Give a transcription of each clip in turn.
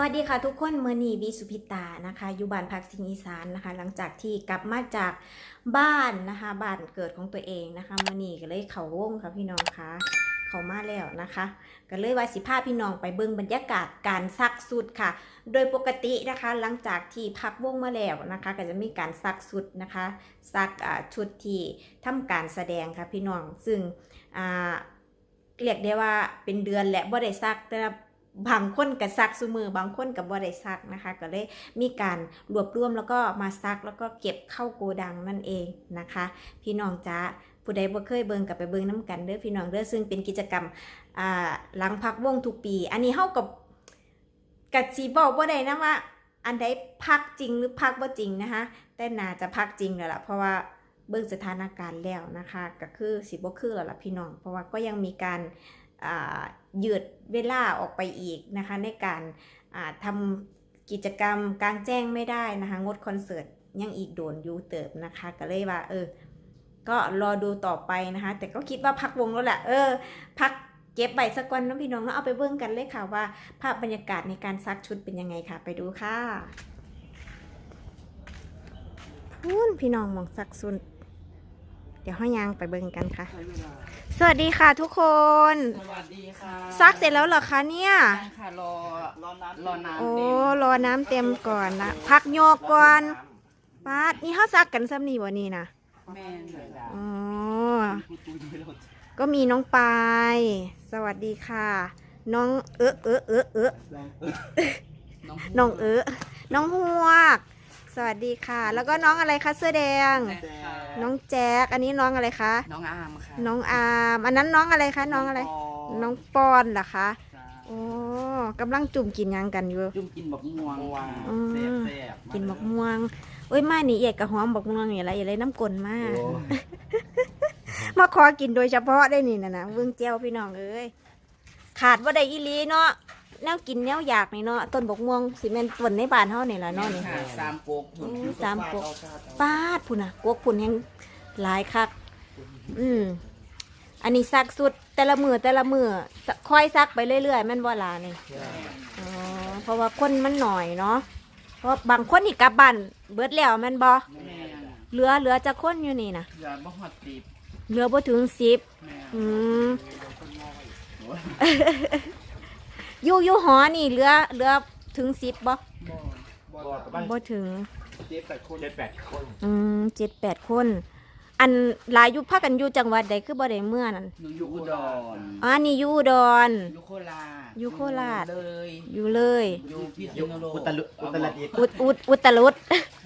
วัสดีค่ะทุกคนเมื่อนี้บีสุพิตานะคะอยู่บ้านพักสิงห์อีสานนะคะ หลังจากที่กลับมาจากบ้านนะคะบ้านเกิดของตัวเองนะคะเมื่อนีก็เลยเขาวงค่ะพี่น้องคะเขามาแล้วนะคะ ก็เลยว่าสิพาพี่น้องไปเบิ่งบรรยากาศการซักสุดค่ะ โดยปกตินะคะ หลังจากที่พักวงมาแล้วนะคะ ก็จะมีการซักสุดนะคะซักชุดที่ทำการแสดงค่ะพี่น้องซึ่งเรียกได้ว่าเป็นเดือนและบ่ได้ซักแต่ บางคนก็ซักซุมือบางคนก็บ่ได้ซักนะคะ ก็เลยมีการรวบรวมแล้วก็มาซักแล้วก็เก็บเข้าโกดังนั่นเองนะคะ พี่น้องจ้าผู้ใดบ่เคยเบิ่งกับไปเบิ่งน้กันเด้อพี่น้องเด้อซึ่งเป็นกิจกรรมอ่าหลังพักวงทุกปี อันนี้เฮากับกัดสีบอกบ่ได้นะว่า อันใดพักจริงหรือพักบ่จริงนะคะ แต่น่าจะพักจริงแล้วล่ะเพราะว่าเบิ่งสถานการณ์แล้วนะคะ ก็คือสิบ่คือแล้วล่ะพี่น้อง เพราะว่าก็ยังมีการอ่า ยืดเวลาออกไปอีกนะคะ ในการอ่าทำกิจกรรมกลางแจ้งไม่ได้นะคะ งดคอนเสิร์ตยังอีกโดนยูเติบนะคะ ก็เลยว่าเออ ก็รอดูต่อไปนะคะ แต่ก็คิดว่าพักวงแล้วแหละเออ พักเก็บใบสักวันน้องพี่น้องแล้วเอาไปเบิ่งกันเลยค่ะว่า ภาพบรรยากาศในการซักชุดเป็นยังไงค่ะ ไปดูค่ะพูนพี่น้องหมองซักชุด ดี๋ยวห้อยยางไปเบิ่งกันค่ะ สวัสดีค่ะทุกคน สวัสดีค่ะซักเสร็จแล้วเหรอคะเนี่ย ยังค่ะรอรอน้ำรอน้ำโอ้เต็มรอน้ำเต็มก่อนนะพักโยกก่อนปาดนี่เขาซักกันซ้ำนี่วะนี่นะแม่เลยอ๋อ ก็มีน้องปาย สวัสดีค่ะ น้องเอะเอะเอะเอะน้องเอะน้องหวก สวัสดีค่ะ แล้วก็น้องอะไรคะเสื้อแดง น้องแจ๊กอันนี้น้องอะไรคะ น้องอามค่ะ น้องอามอันนั้นน้องอะไรคะ น้องอะไร น้องปอนเหรอคะโอ้กำลังจุ่มกินหยังกันอยู่ จุ่มกินบักม่วงอืมแซ่บแซ่บกินบักม่วงเอ้ยมานี่เอกกับหอมบักม่วงอย่างไรอย่างไรน้ำกลนมากมาขอกินโดยเฉพาะได้นี่นะนะเบื้องเจียวพี่น้องเอ้ยขาดว่าได้อีหลีเนาะ แนวกินแนวอยากนี่เนาะต้นบกม่วงสิเมนต้นในบ้านเฮานี่ล่ะเนาะนี่ ค่ะสามโกกอืมสามกก ปาดพุ่นน่ะกกพุ่นยังหลายคัก อืมอันนี้ซักสุดแต่ละมือแต่ละมือสค่อยซักไปเรื่อยๆแม่นบ่ล่ะนี่อ๋อเพราะว่าคนมันหน่อยเนาะเพราะบางคนนี่กลับบ้านเบิดแล้วแม่นบ่แม่เหลือเหลือจะคนอยู่นี่นะอย่าบ่ฮอดติบเหลือบ่ถึงสิบแม่อืม อยู่อยู่หอนี่เหลือเหลือถึงสิบบ่บอกกับบ้านบ่ถึงเจ็ดแปดคนเจ็ดแปดคนอืมเจ็ดแปดคน อันหลายอยู่พักกันอยู่จังหวัดใดคือบ่ได้เมื่อนั่นหนูอยู่อุดรอ๋ออันนี้อยู่อุดรอยู่โคราชอยู่โคราชเลยอยู่เลยอยู่พิษยุณุโลกอุตลุอุตรดิตถ์อุดอุดอุตรุด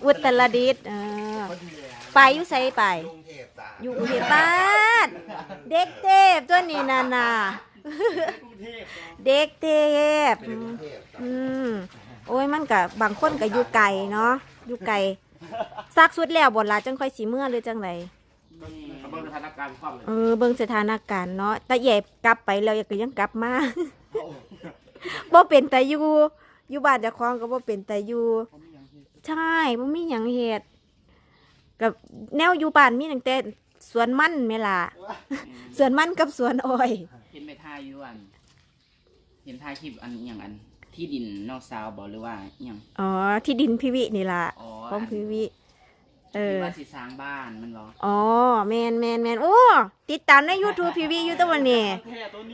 อุตรดิตถ์เออไปอยู่ไสไปกรุงเทพจ้าอยู่กรุงเทพบ้านเด็กเทพตัวนี้นานา เด็กเทพไม่ได้กรุงเทพจ้าอืมโอ้ยมันกับบางคนก็อยู่ไกลเนาะอยู่ไกลซักสุดแล้วบนลาจังค่อยสีเมื่อหรือจังไรประเมินสถานการณ์ความเลยเออเบิ่งสถานการณ์เนาะแต่ใหญ่กลับไปแล้วก็ยังกลับมา บ่เป็นแต่อยู่อยู่บ้านเจ้าของก็บ่เป็นแต่อยู่ใช่บ่มีหยังเฮ็ดกับแนวอยู่บ้านมีตั้งแต่สวนมันแม่ล่ะ สวนมันกับสวนอ้อย เห็นไปทายอยู่อัน เห็นทายคลิปอันอหย่างอัน ที่ดินนอกซาวบอกหรือว่าอหย่าง อ๋อ ที่ดินพิวินี่ล่ะอ๋อของพิวิ เอที่อว่าสิสร้างบ้านมันเหรออ๋อแมนแมนแมนโอ้ติดตามใน YouTube พีวีอยู่ตัวนี้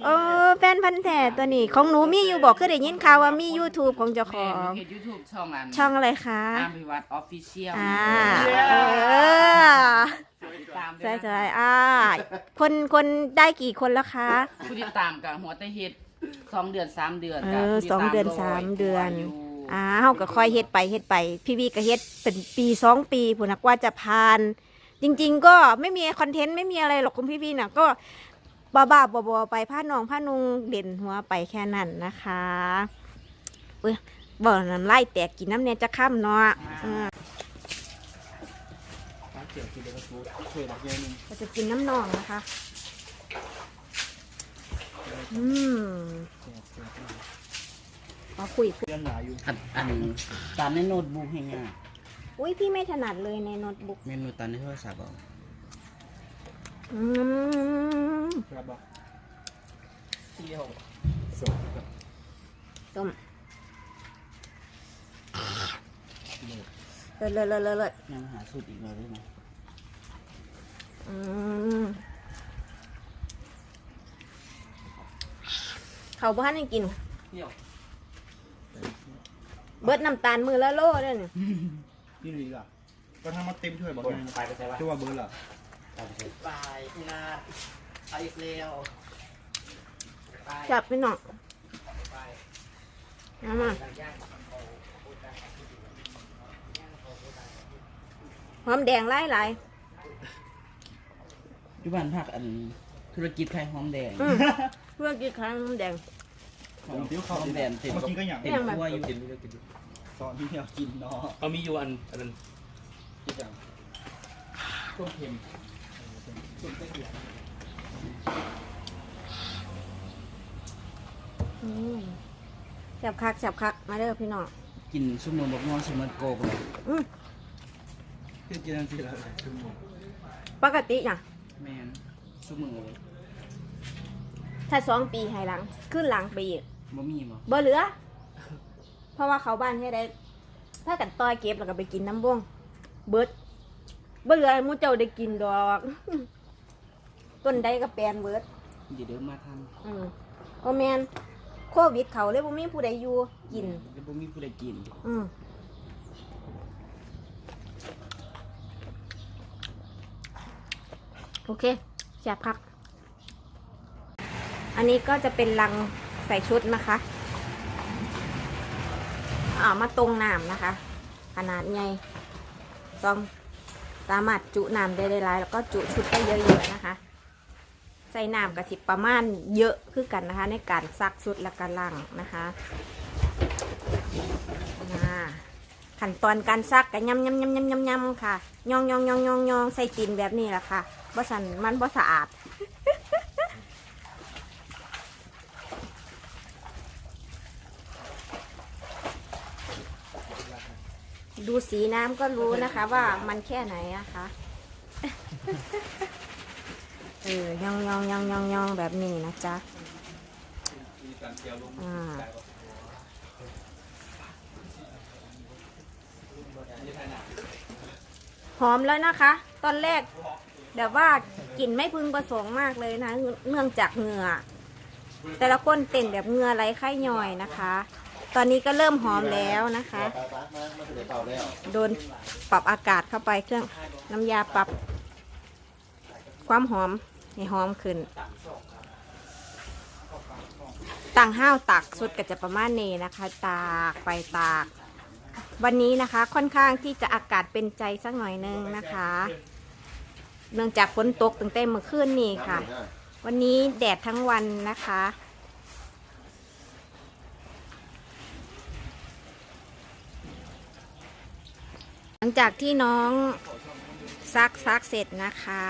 เออแฟนพันธุ์แท้ตัวนี้ ของหนูมีอยู่บอกคือได้ยินข่าวว่ามี YouTube ของเจ้าขแม่อหนูงเห็นยูทูบช่องอันช่องอะไรคะ อามพิวัตรออฟฟิเชียลอ่าเออตามใช่ใช่อ่าคนคนได้กี่คนแล้วคะ ผู้ติดตามกับหัวตะเฮ็ดสองเดือนสามเดือนเอกับอผู้ติสองเดือนตสามเดือน ยู่ อ่าเฮาก็ค่อยเฮ็ดไปเฮ็ดไป พี่วีก็เฮ็ดเป็นปีสองปีผู้นักว่าจะผ่าน จริง ๆ ก็ไม่มีคอนเทนต์ไม่มีอะไรหรอกคุณพี่วีน่ะก็บ้าบ้าๆบอๆไปผ้าน้องผ้านุงเด่นหัวไปแค่นั้นนะคะเอ้ยบ่น้ำไล่แตกกินน้ำเนี่ยจะค่ำเนาะเออเกี่ยวกับเรื่องสูตรเคยบอกยังนึงก็จะกินน้ำนองนะคะ อืม ขอคุยเรื่องหนาอยู่อันอันตามในโน้ตบุ๊กให้ง่ายอุ้ยพี่ไม่ถนัดเลยในโน้ตบุ๊กเมนูตามในโทรศัพท์เอาอืมครับบอกเที่ยวสดครับต้มเลิศเลิศเลิศเลิศเลิศยังหาสูตรอีกเลยได้ไหมอืมเขาบ้านให้กิน เที่ยว เบิดน้ำตาลมือละโลเด้อเนี่ยนี่หรือล่ะก็ทำมาเต็มถ้วยบอกบนไงไปไปใช่ปะชื่อว่าเบอร์ล่ะไปไปใช่ตายพี่นาไปอีกแล้วจับไปหน่อยมามาหอมแดงไล่ไล่ที่บ้านพักอันธุรกิจไข่หอมแดงอืมเพื่อกินข้าวหอมแดง หอมหอมแดงเต็มเมื่อกี้ก็อย่างเต็มทั่วอยู่กินไม่ได้กินสอนที่เรากินเนาะเอามีอยู่อันอันนั้นกินอย่างต้มเค็มต้มเค็มอืมแซ่บคักแซ่บคักมาเด้อพี่น้องกินซุปนมบกม่วงซุปมันโกกเลยอืมคือกินอะไรละชั่วโมงปกติน่ะแมนซุปมือเลยถ้าสองปีให้หลัง ขึ้นหลังไปอีก บ่มีบ่บ่เหลือ เพราะว่าเขาบ้านให้ได้ถ้ากันต้อยเก็บแล้วก็ไปกินน้ำบ่วงเบิดบ่เหลือให้หมูเจ้าได้กินดอก ต้นใดก็แปลนเบิด เดี๋ยวเดี๋ยวมาทอืมโอแมนโควิดเขาเลยบ่มีผู้ใดอยู่กินำเดี๋ยวบ่มีผู้ใดกินอืมโอเคแซ่บคัก อันนี้ก็จะเป็นลัง ใส่ชุดนะคะอ่ามาตรงน้ำนะคะ ขนาดใหญ่ต้องสามารถจุน้ำได้ได้หลายแล้วก็จุชุดได้เยอะๆนะคะ ใส่น้ำกระสิบประมาณเยอะคือกันนะคะ ในการซักชุดและการล่างนะคะขั้นตอนการซักกันยำยำยำยำยำยำค่ะ ยองยองยองยองยองใส่ตีนแบบนี้แหละค่ะบ่สันมันบ่สะอาด ดูสีน้ำก็รู้นะคะ ว่ามันแค่ไหนอะคะ เออยองยองยองยองยองแบบนี้นะจ๊ะอ่าหอมแล้วนะคะ ตอนแรกแบบว่ากลิ่นไม่พึงประสงค์มากเลยนะ เนื่องจากเหงื่อ แต่ละคนเต้นแบบเหงื่อไหลไข้ย่อยนะคะ ตอนนี้ก็เริ่มหอมแล้วนะคะ โดนปรับอากาศเข้าไปเครื่องน้ำยาปรับความหอมให้หอมขึ้นต่างห้าวตากสุดก็จะประมาณนี้นะคะ ตากไปตาก วันนี้นะคะค่อนข้างที่จะอากาศเป็นใจสักหน่อยนึงนะคะ เนื่องจากฝนตกตั้งแต่เมื่อคืนนี้ค่ะ วันนี้แดดทั้งวันนะคะ งจากที่น้องซักซักเสร็จนะคะ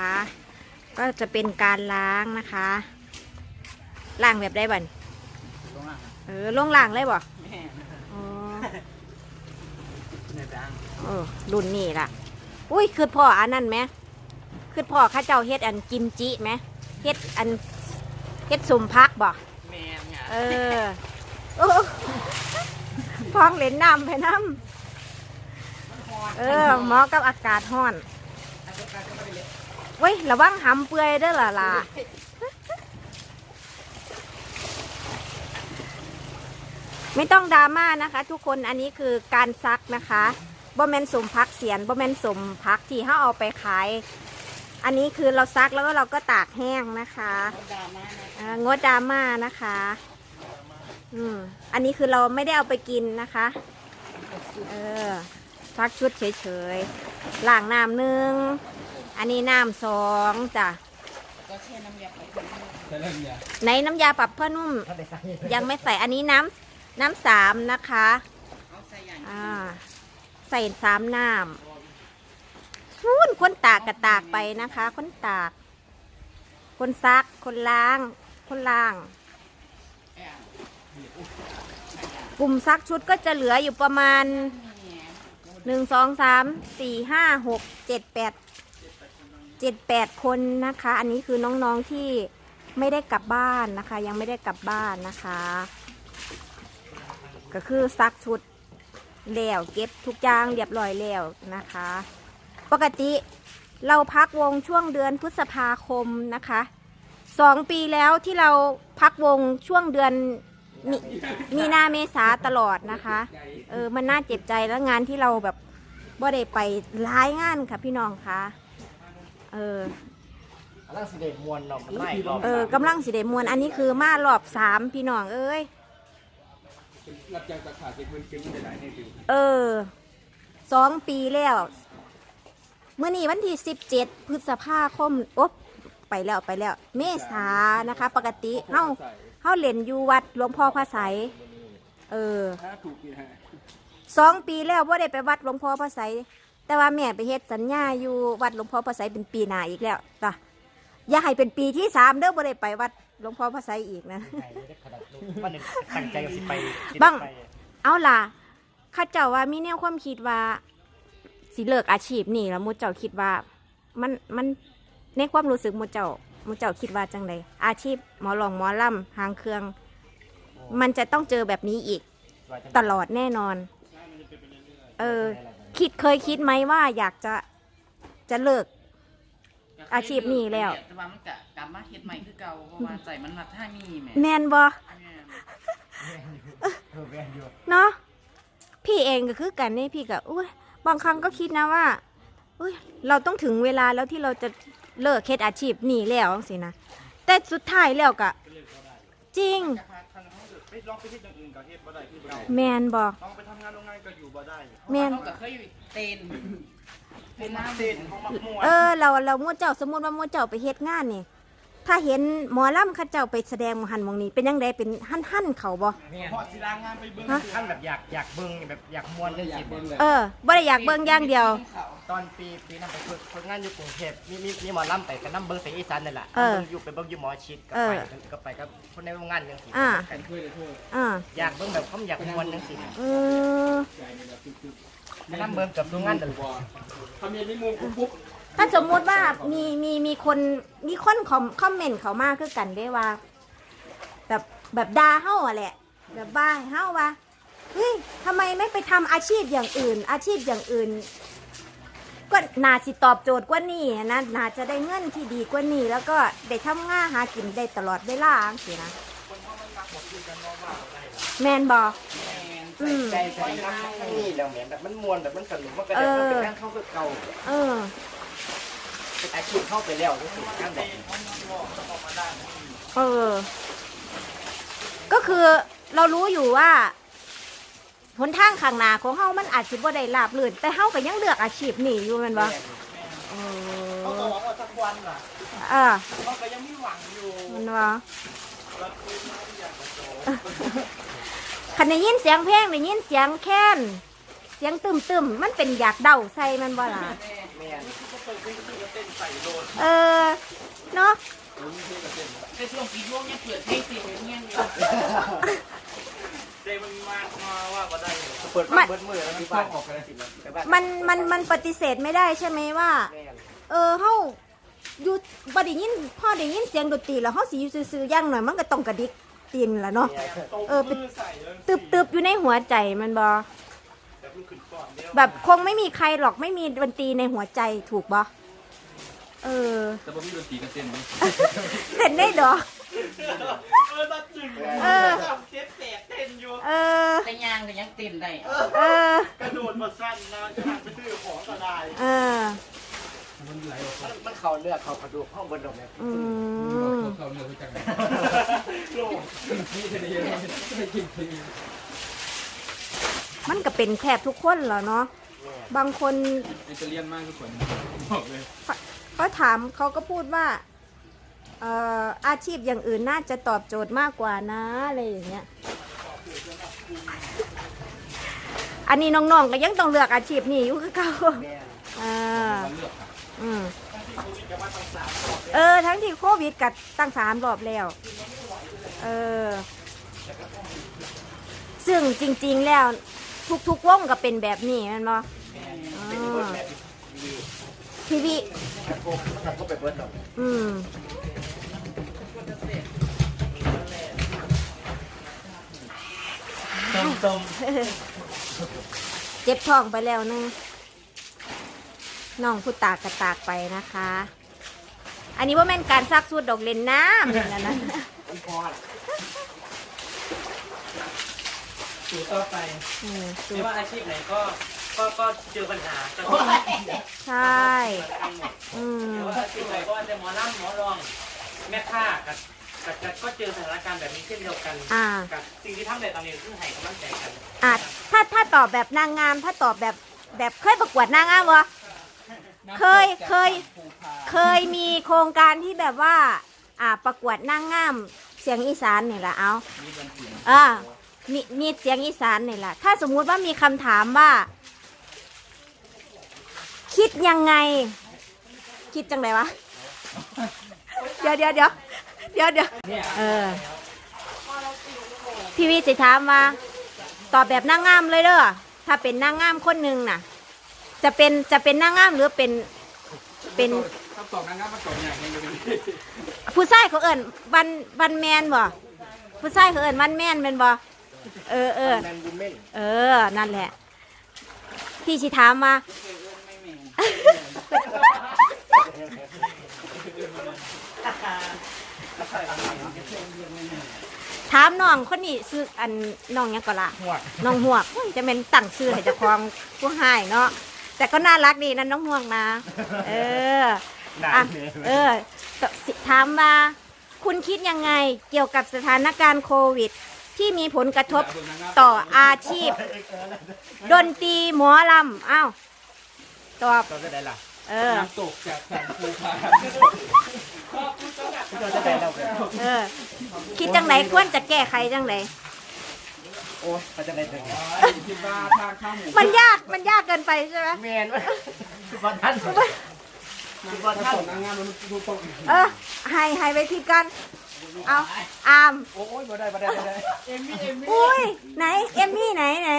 ก็จะเป็นการล้างนะคะล้างแบบได้บ่นต้องล่างเออลงล้างเลยบ่แม่อ๋อเนื้อดังเออรุ่นนี้ล่ะ อุ้ยคือพ่ออันนั้นไหมคือพ่อเข้าเจ้าเฮ็ดอันกิมจิไหมเฮ็ดอันเฮ็ดสมพักบ่แม่เนี่ยเออ โอ้พองเหล่นน้ำไปน้ำ เออเหมาะกับอากาศร้อนเว้ยระวังหำเปื่อยเด้อล่ะล่ะไม่ต้องดราม่านะคะ ทุกคนอันนี้คือการซักนะคะบ่แมนสมพักเสียนบ่แมนสมพักที่เขาเอาไปขาย อันนี้คือเราซักแล้วก็เราก็ตากแห้งนะคะดราม่านะเอ่องดดราม่านะคะ อืมอันนี้คือเราไม่ได้เอาไปกินนะคะ เออ ซักชุดเฉยๆล้างน้ำหนึ่งอันนี้น้ำสองจ้ะในน้ำยาปรับผ้านุ่ม ยังไม่ใส่อันนี้น้ำน้ำสามนะคะใส่อย่างอ่าใส่สามน้ำฟูนคนตากกระตากไปนะคะ คนตาก คนซักคนล้าง คนล้าง กลุ่มซักชุดก็จะเหลืออยู่ประมาณ หนึ่งสองสามสี่ห้าหกเจ็ดแปดเจ็ดแปดคนนะคะ อันนี้คือน้องๆที่ไม่ได้กลับบ้านนะคะ ยังไม่ได้กลับบ้านนะคะ ก็คือซักชุดแล้วเก็บทุกอย่างเรียบร้อยแล้วนะคะ ปกติเราพักวงช่วงเดือนพฤษภาคมนะคะสองปีแล้วที่เราพักวงช่วงเดือน มีมีนาเมษาตลอดนะคะ เออมันน่าเจ็บใจแล้วงานที่เราแบบบ่ได้ไปร้ายงานค่ะพี่น้องคะเอออันนั้นสิเดมวนเนาะมันไล่รอบเออกำลังสิเดมวนอันนี้คือมารอบสามพี่น้องเอ้ยรับจ้างตะขาดเด็กมันเก่งได้หลายให้ดูเออสองปีแล้ว เมื่อนี้วันที่สิบเจ็ดพฤษภาคมโอ๊บไปแล้วไปแล้ว เมษานะคะ ปกติเฮา เฮาเล่นอยู่วัดหลวงพ่อพระไสยเออถ้าถูกนี่ฮะสองปีแล้วว่าได้ไปวัดหลวงพ่อพระไสยแต่ว่าแม่ไปเฮ็ดสัญญาอยู่วัดหลวงพ่อพระไสยเป็นปีหน้าอีกแล้วจ้ะอย่าให้เป็นปีที่สามเด้อบ่ได้ไปวัดหลวงพ่อพระไสยอีกนะไห้ได้ขนาดนู้นวันหนึ่งตั้งใจว่าสิไปสิบ้างไปเอาล่ะข้าเจ้าว่ามีแนวความคิดว่า สิเลิกอาชีพนี่แล้วหมูเจ้าคิดว่า มันมันในความรู้สึกหมูเจ้าห มูเจ้าคิดว่าจังไดอาชีพหมอหลองหมอล่ำหางเครื่อง มันจะต้องเจอแบบนี้อีกว่าจะตลอดแน่นอน เออ คิดเคยคิดไหมว่าอยากจะจะเลิก อาชีพนี้แล้ว แต่ว่ามันกะกลับมาเฮ็ดใหม่คือเก่าเพราะว่าใจมันมาท่ามีแหม่แมนบอแม่นเออแวนอยู่เนาะพี่เองก็คือกันนี่พี่ก็อุ้ยบางครั้งก็คิดนะว่า อุ้ยเราต้องถึงเวลาแล้วที่เราจะเลิกเคสอาชีพนี่แล้วสินะแต่สุดท้ายแล้วก็จริงไปลองไปเฮ็ดอย่างอื่นก็เฮ็ดบ่ได้คือบ่ได้แมนบอกลองไปทำงานโรงงานก็อยู่บ่ได้แมนเขาก็เคยเต้นเป็นน้ำเต้นของมักม่วนเออเราเรามั่วเจ้าสมมติว่ามั่วเจ้าไปเฮ็ดงานนี่ ถ้าเห็นหมอลำเข้าเจ้าไปแสดงหมอหันหมองนี้เป็นยังไงเป็นหั่นหั่นๆเขาบ่เนี่ยเพราะสิลางานไปเบิ่งฮะท่านแบบอยากอยากเบิ่งแบบอยากมวนเรื่องสิเออบ่ได้อยากเบิ่งอย่างเดียว ตอนปีปีนั้นไปฝึกฝึกงานอยู่กรุงเทพมีมีมีหมอลำไปกับน้ำเบิ่งเสียงอีสานนั่นแหละเออบิ่งอยู่ไปเบิ่งอยู่หมอชิดก็เอไปอก็ไปกับคนในวงงานจังซี่อ่ากันช่วยเลยโทษอ่าอยากเบิ่งแบบเขาอยากมวนจังซี่เออใจนี่แบบตึกไปน้ำเบิ่งกับทุกงานนั่นแหละๆบ่ทำเย็นนี่มุมปุ๊บ ถ้าสมมุติว่ามีมีมีคนมีคนคอมคอมเมนต์เขามาคือกันได้ว่า แบบแบบด่าเฮาอะแหละ แบบบ้าให้เฮาว่าเฮ้ยทำไมไม่ไปทำอาชีพอย่างอื่น อาชีพอย่างอื่น ก็น่าสิตอบโจทย์กว่านี้นะน่าจะได้เงินที่ดีกว่านี้แล้วก็ได้ทำงานหากินได้ตลอดเวลาสินะแมนบอ อืม ใจใส่น้ำทั้งนี้แล้วแหมแบบมันมวนแบบมันสนุกมันก็เอได้อมันเป็นงานเข้าคือเก่า เออ เป็นอาชีพเข้าไปแล้วจังซี่งานแบบเออ ก็คือเรารู้อยู่ว่าหนทางข้างหน้าของเฮามันอาจสิบ่ได้ราบรื่นแต่เฮาก็ยังเลือกอาชีพนี้อยู่แม่นบ่เอเขาก็อหวังว่าสักวันน่ะเออเขาก็ยังมีหวังอยู่มันบ่คันได้ยินเสียงเพลงได้ยินเสียงแค้นเสียงตึมๆมันเป็นอยากเดาใส่มันบ่ล่ะ แม่น ก็เปิดเพลงที่ก็เต้นใส่โดน เออเนาะแต่ช่วงปีช่วงยังเปิดเพลงติดเงี้ยอยู่เต้มันมามาว่าบ่ได้เปิดฟังเบิดมือแล้วที่บ้านออกกันสิไปบ้านมันมันมันปฏิเสธไม่ได้ใช่ไหมว่าแม่นเออเฮาอยู่บ่ได้ยินพ่อได้ยินเสียงดนตรีแล้วเฮาสิอยู่ซื่อๆอย่างหน่อยมันก็ต้องกระดิกตีนล่ะเนาะเออเป็นใส่เลยตึบตึบอยู่ในหัวใจมันบอแต่มันขึ้นก่อนเดียวแบบคงไม่มีใครหรอกไม่มีดนตรีในหัวใจถูกบอ เออแต่บ่มีดนตรีก็เต้นมั้ยเต้นได้เหรอเออตัดจึงเออเจ็บแตกเต้นอยู่ เออ แต่ยางก็ยังเต้นได้เออกระโดดมาสั้นนะจะหันไปซื้อของก็ได้เออมันไหลออกมันมันเข้าเนื้อเข้ากระดูกห้องบนดอกเนี่ยอืมเข้าเนื้อไปจังโลกนี่จะดีไม่กินทีมันก็เป็นแทบทุกคนเหรอเนาะ บางคนอิตาเลียนมากทุกคนบอกเลย เขาถามเขาก็พูดว่าเอ่ออาชีพอย่างอื่นน่าจะตอบโจทย์มากกว่านะอะไรอย่างเงี้ย อันนี้น้องๆก็ยังต้องเลือกอาชีพนี้อยู่คือเก่าอ่าเลือกครับอืมเออ ทั้งที่โควิดกับตั้งสามรอบแล้ว เออ ซึ่งจริงๆแล้วทุกๆวงก็เป็นแบบนี้แมันบ่ เป็นเบิดแบบดีทีวีกระทบกระทบไปเบิดดอกอืมต้มต้มเจ็บท้องไปแล้วหนึงน้องผู้ตากกระตากไปนะคะ อันนี้ว่าแม่นการซักสูดดอกเลนน้ำนี่นะนะมันพอละสูตรต่อไปอืมไม่ว่าอาชีพไหนก็ ก็ก็เจอปัญหาก็ใช่ อืมไม่ว่าอาชีพไหนก็จะหมอล่ำหมอรอง แม่ค้ากับกับกับก็เจอสถานการณ์แบบนี้เช่นเดียวกันอ่า กับสิ่งที่ทำในตอนนี้คือให้กำลังใจกันอะถ้าถ้าตอบแบบนางงาม ถ้าตอบแบบแบบเคยประกวดนางงามวะเคยเคย เคยมีโครงการที่แบบว่า อ่า ประกวดนางงาม เสียงอีสานนี่แหละเอามีบันเสียงอ่ามีมีเสียงอีสานนี่แหละถ้าสมมุติว่ามีคำถามว่า คิดยังไง คิดจังไรวะ เดี๋ยวเดี๋ยวเดี๋ยวเดี๋ยวเดี๋ยวเออพี่วีสิถามว่าตอบแบบนางงามเลยเด้อถ้าเป็นนางงามคนหนึ่งน่ะ จะเป็นจะเป็นนางงามหรือเป็นเป็นคำตอบนางงามมาตอบอย่างนี้เลยผู้ชายเขาเอิญวันวันแมนบ่ผู้ชายเขาเอิญวันแมนเป็นบ่เออเออเออนั่นแหละ พี่สิถามมา ถามน้องคนนี้ซื้ออันน้องหยังก็ละหัวน้องหวกอุ้ยจะเป็นตั้งชื่อให้เจ้าของผู้ให้เนาะแต่ก็น่ารักดีนะน้องหวกนะ เออด่าอะเนี่ยเออสิถามว่า คุณคิดยังไงเกี่ยวกับสถานการณ์โควิด ที่มีผลกระทบต่ออาชีพ ดนตรีหมอลำอ้าว ตอบเราจะได้ล่ะเออ น้ำตกจากสันภูพาเราจะได้เราไปเออ คิดจังไหนควรจะแก้ไขจังไหนโอ้ยเราจะได้ถึงคิดว่าทางข้าวหมูมันยากมันยากเกินไปใช่ไหมแมนวะคือบอลท่านคือบอลถ้าท่านสอนนางงามมันดูตรงเออให้ให้ไปคิดกัน เอาอามโอ้ยบ่ได้บ่ได้บ่ได้เอมมี่เอมมี่อุ้ยไหนเอมมี่ไหนไหน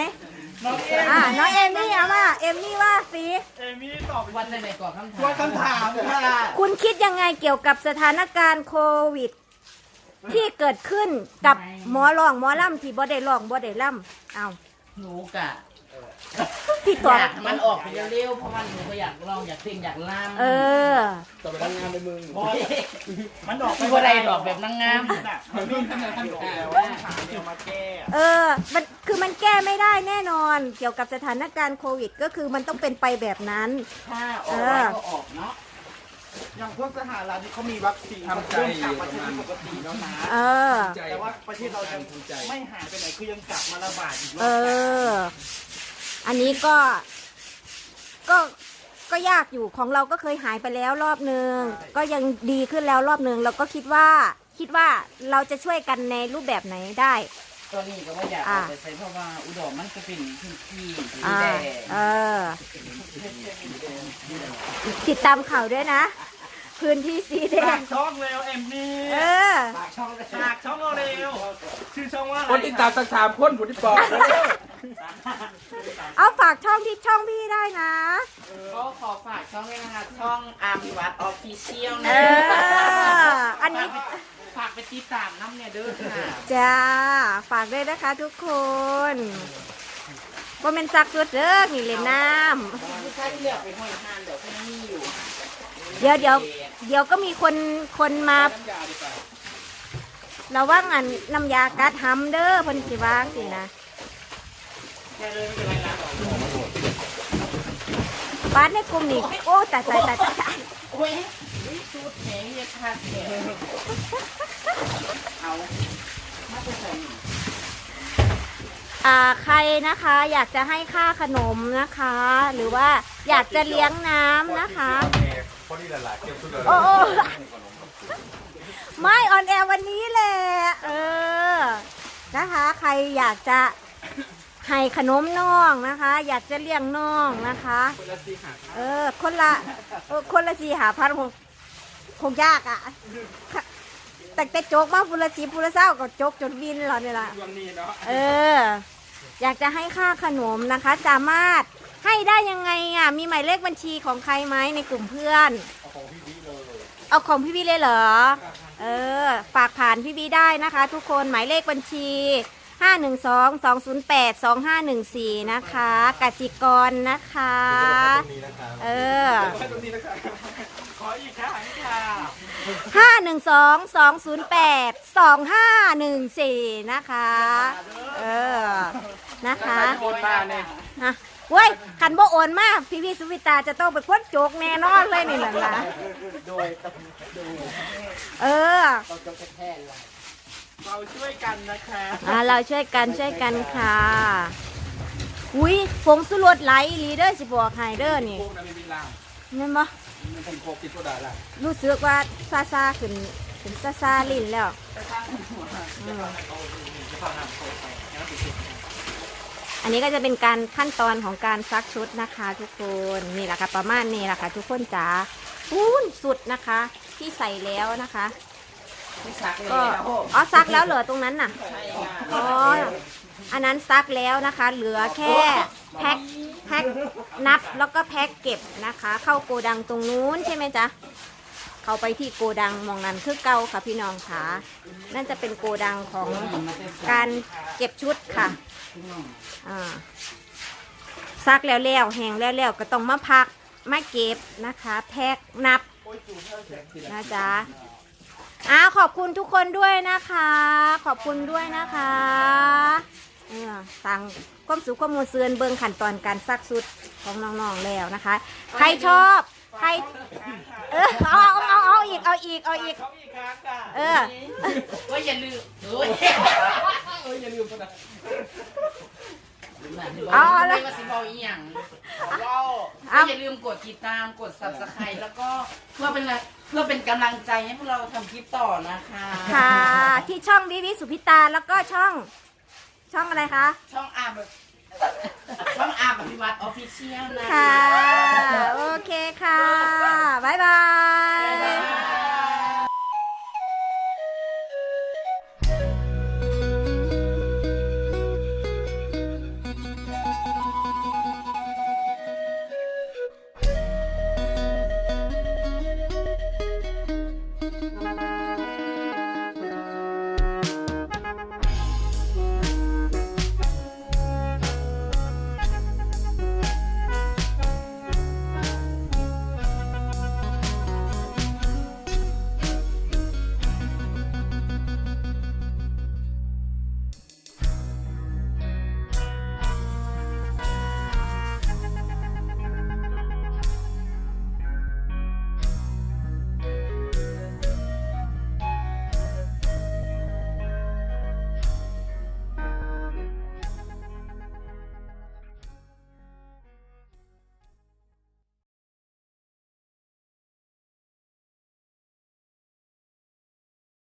น้องเอมอ่าน้องเอมมี่เอามาเอมมี่ว่าสิเอมมี่ตอบวันไหนก่อนคำถามว่าคำถามค่ะคุณคิดยังไงเกี่ยวกับสถานการณ์โควิด ที่เกิดขึ้นกับหมอร้องหมอล่ำที่บ่ได้ร้องบ่ได้ล่ำเอาหนูกะ พี่ตออบยากให้มันออกไปเร็วๆเพราะมันหนูก็อยากลองอยากเต้นอยากล่ำเออ ต่อไปนางงามในมึงบอยมันออกคือว่าไรดอกแบบนางงามมันมีขนาดท่านบอกแต่แล้วว่าว่าถามเดี๋ยวมาแก้เออ มันคือมันแก้ไม่ได้แน่นอน เกี่ยวกับสถานการณ์โควิด ก็คือมันต้องเป็นไปแบบนั้น ถ้าออกได้ก็ออกเนาะอย่างพวกสหรัฐที่เขามีวัคซีนทำใจเริ่มอกลับยู่มาประใช้มาณปกติแล้วนะเออใจแต่ว่าประเทศเรายังทำใจไม่หายไปไหนคือยังกลับมาระบาดอีกรเออบอ อันนี้ก็ ก็ก็ยากอยู่ของเราก็เคยหายไปแล้วรอบหนึ่งก็ยังดีขึ้นแล้วรอบหนึ่งเราก็คิดว่า คิดว่าเราจะช่วยกันในรูปแบบไหนได้ตอนนี้ก็ว่าอยากออกไปใช้เพราะว่าอุดรมันก็เป็นพื้นที่สีอ่าแดงเออ ติดตามข่าวด้วยนะ พื้นที่สีแดฝางกช่องเร็วเอ็มมี่เออ ปากช่องเลยฝากช่องเราเร็วชื่อช่องว่าอะไรคนที่ตามสักสามคนผมที่บอกแล้วเอาฝากช่องที่ช่องพี่ได้นะ ก็ขอฝากช่องด้วยนะคะ ช่องอาร์มวัดออฟฟิเชียลเอนะอ อันนี้ฝากไปติดตามน้ำเนี่ยเด้อค่ะ จ้าฝากด้วยนะคะทุกคน ว่าเป็นซักสุดเด้อนี่เล่นน้ผู้ชายที่เลือกไปห้อยทานเดี๋ยวพวกนี้มีอยู่ำเดี๋ยวเดี๋ยวเดี๋ยวก็มีคนคนมาเราว่างอันน้ำยากัดหำเด้อเพิ่นสิวางสินะแค่เลยไม่เป็นไรนะบ้านในกลุ่มนี้โอ้ตายตายตายตายโอ้ยวิสูตรแหงเรียกค่าแขกเอามาจะใส่อ่า ใครนะคะอยากจะให้ค่าขนมนะคะ หรือว่าอยากจะเลี้ยงน้ำนะคะ พอดีหลายๆเกี่ยวกับโอ้โอ้ ไม่ออนแอร์วันนี้แหละเออนะคะ ใครอยากจะให้ขนมน้องนะคะ อยากจะเลี้ยงน้องนะคะคนละสี่หาเออ คนละเออคนละสี่หาพันคงคงยากอะ่ะแต่แต่โจกมาพุละสีพุละเศร้าก็โจกจนวินเราเนี่ยละช่วงนี้เนาะ เออ อยากจะให้ค่าขนมนะคะ สามารถให้ได้ยังไงอะมีหมายเลขบัญชีของใครไหมในกลุ่มเพื่อน เอาของพี่บีเลยเหรอ เออ ฝากผ่านพี่บีได้นะคะ ทุกคนหมายเลขบัญชี 512 208 2514 นะคะกสิกรนะคะ ตรงนี้นะครับเออ ตรงนี้นะครับขออีกครั้งค่ะ512 208 2514 นะคะ เออ นะคะโอนมาเนี่ยนะเว้ยคันบ่โอนมาพี่พี่สุวิตาจะต้องเป็นคนโจกแน่นอนเลยนี่แหละนะโดยต้องดูเออต้องจบแท้ๆเลย เราช่วยกันนะคะอ่าเราช่วยกันช่วยกันค่ะ อุ้ยผงสุรสไหลอีหลีเดอร์สิบอกไฮเดอร์นี่พวกนั้นไม่มีล่างแม่นบ่มันเป็นโคกติดโซดาล่ะรู้สึกว่าซาซาขึ้นขึ้นซาซาลิ้นแล้วอืมอันนี้ก็จะเป็นการขั้นตอนของการซักชุดนะคะทุกคนนี่แหละค่ะประมาณนี้แหละค่ะทุกคนจ๋าปูนสุดนะคะ ที่ใส่แล้วนะคะ ที่ซักเลยก็แล้วอ๋อซักแล้วเหรอตรงนั้นน่ะอ๋อ อันนั้นซักแล้วนะคะ เหลือแค่แพ็คแพ็คนับแล้วก็แพ็คเก็บนะคะ เข้าโกดังตรงนู้นใช่ไหมจ๊ะ เข้าไปที่โกดังมองนั้นคือเก่าค่ะพี่น้องค่ะนั่นจะเป็นโกดังของการเก็บชุดค่ะ อ่าซักแล้วแล้วแห้งแล้วแล้วก็ต้องมาพักมาเก็บนะคะ แพ็คนับนะจ๊ะ อ้าวขอบคุณทุกคนด้วยนะคะ ขอบคุณด้วยนะคะเออสั่งความสุขความมูลเสือนเบิงขั้นตอนการซักสุดของน้องๆแล้วนะคะ ใครชอบใครเออเอาเอาเอาเอาอีกเอาอีกเอาอีก เขาอีกครั้งค่ะเออก็อย่าลืมเฮ้ยเอ้ยอย่าลืมนะ เอาเอาเลเลยยว่าสิบอกอีหยังเราเอาอย่าลืมกดติดตามกด subscribe แล้วก็เพื่อเป็นเพื่อเป็นกำลังใจให้พวกเราทำคลิปต่อนะคะค่ะ ที่ช่องวิวิสุพิตาแล้วก็ช่อง ช่องอะไรคะ ช่องอาบช่องอาบอภิวัตออฟฟิเชียลนะค่ะ โอเคค่ะ บ๊ายบาย